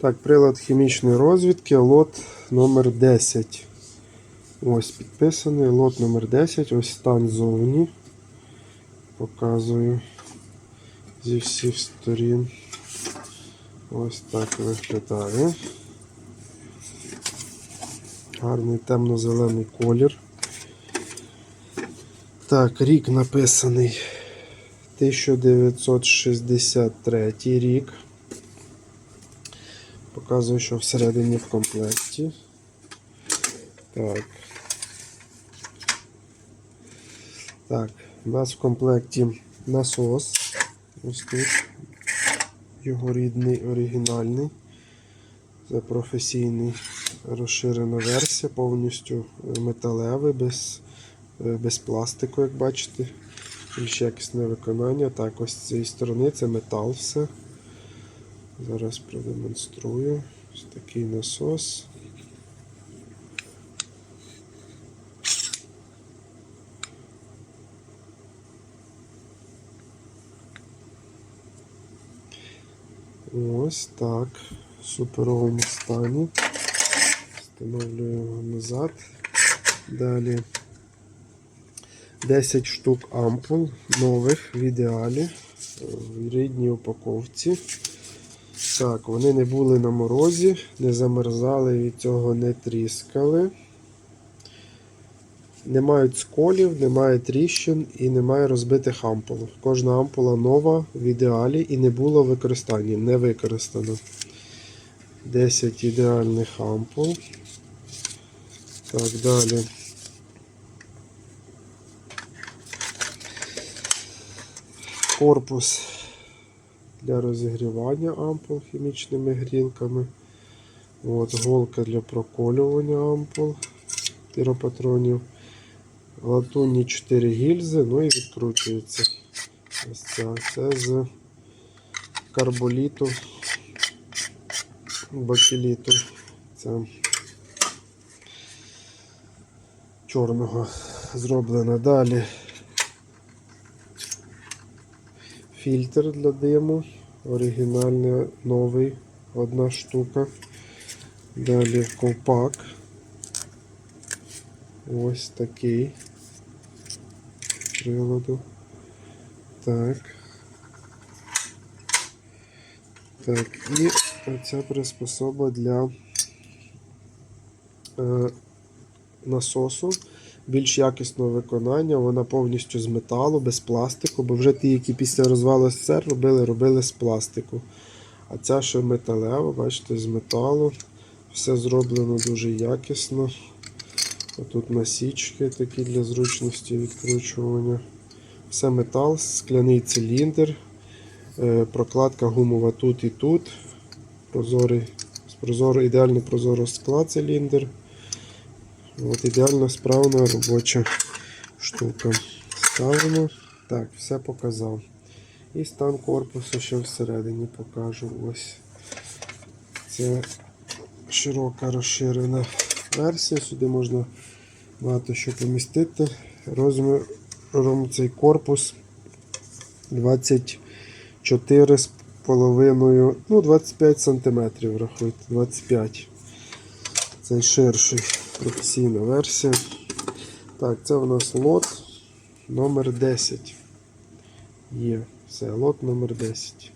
Так, прилад хімічної розвідки, лот номер 10. Ось підписаний лот номер 10. Ось стан зовні. Показую зі всіх сторін. Ось так виглядає. Гарний темно-зелений колір. Так, рік написаний 1963 рік. Показую, що всередині в комплекті. Так. Так, у нас в комплекті насос. Ось тут. Його рідний оригінальний. Це професійний розширена версія, повністю металевий, без, е, без пластику, як бачите. Більш якісне виконання. Так, ось з цієї сторони це метал все. Зараз продемонструю. Ось такий насос. Ось так. В суперовому стані. Встановлюю його назад. Далі 10 штук ампул нових в ідеалі в рідній упаковці. Так, вони не були на морозі, не замерзали, від цього не тріскали. Не мають сколів, немає тріщин і немає розбитих ампул. Кожна ампула нова в ідеалі і не було використання, не використано. 10 ідеальних ампул. Так, далі. Корпус для розігрівання ампул хімічними грілками. От, голка для проколювання ампул тиропатронів. Латунні 4 гільзи, ну і відкручується. Ось ця. Це з карболіту, бакеліту. Це чорного зроблено. Далі фільтр для диму. Оригінальний новий, одна штука. Далі ковпак. Ось такий приладу. Так. Так, і оця приспособа для е, насосу. Більш якісного виконання, вона повністю з металу, без пластику, бо вже ті, які після розвалу СССР робили, робили з пластику. А ця ще металева, бачите, з металу. Все зроблено дуже якісно. Тут насічки такі для зручності відкручування. Все метал, скляний циліндр, е, прокладка гумова тут і тут. Прозорий, прозоро, ідеально прозорого скла циліндр. От Ідеально справна робоча штука. Ставимо. Так, все показав. І стан корпусу ще всередині покажу. Ось. Це широка розширена версія. Сюди можна багато що помістити. Розміром цей корпус 24 з половиною, ну 25 см, рахуйте, 25 Цей ширший професійна версія. Так, це у нас лот номер 10 Є. Все, лот номер 10